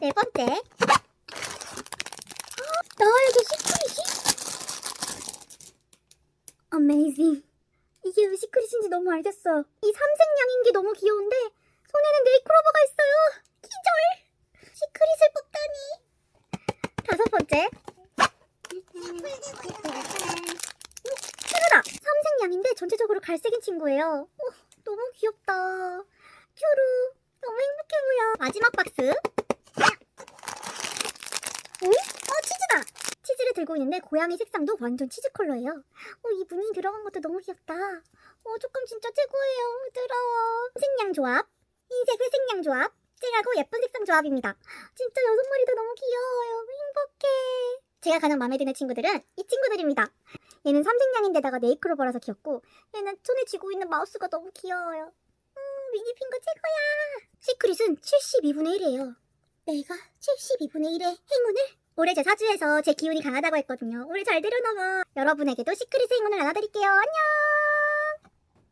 네 번째. 나에게 시크릿이? 어메이징. 이게 왜 시크릿인지 너무 알겠어. 이 삼색양인 게 너무 귀여운데 손에는 네이크로버가 있어요. 기절. 시크릿을 뽑다니. 다섯 번째. 큐르다. 삼색양인데 전체적으로 갈색인 친구예요. 어, 너무 귀엽다. 큐르. 너무 행복해 보여. 마지막 박스. 응? 어, 치즈다. 치즈를 들고 있는데 고양이 색상도 완전 치즈 컬러예요. 어, 이 무늬 들어간 것도 너무 귀엽다. 어, 조금 진짜 최고예요. 부드러워. 색양 조합. 흰색 회색양 조합. 쨍하고 예쁜 색상 조합입니다. 진짜 여섯 마리도 너무 귀여워요. 행복해. 제가 가장 마음에 드는 친구들은 이 친구들입니다. 얘는 삼색양인데다가 네이클로버라서 귀엽고 얘는 손에 쥐고 있는 마우스가 너무 귀여워요. 음, 미니핑거 최고야. 시크릿은 72분의 1이에요. 내가 72분의 1의 행운을 올해 제 사주에서 제 기운이 강하다고 했거든요. 올해 잘 되려나봐. 여러분에게도 시크릿 행운을 나눠드릴게요. 안녕.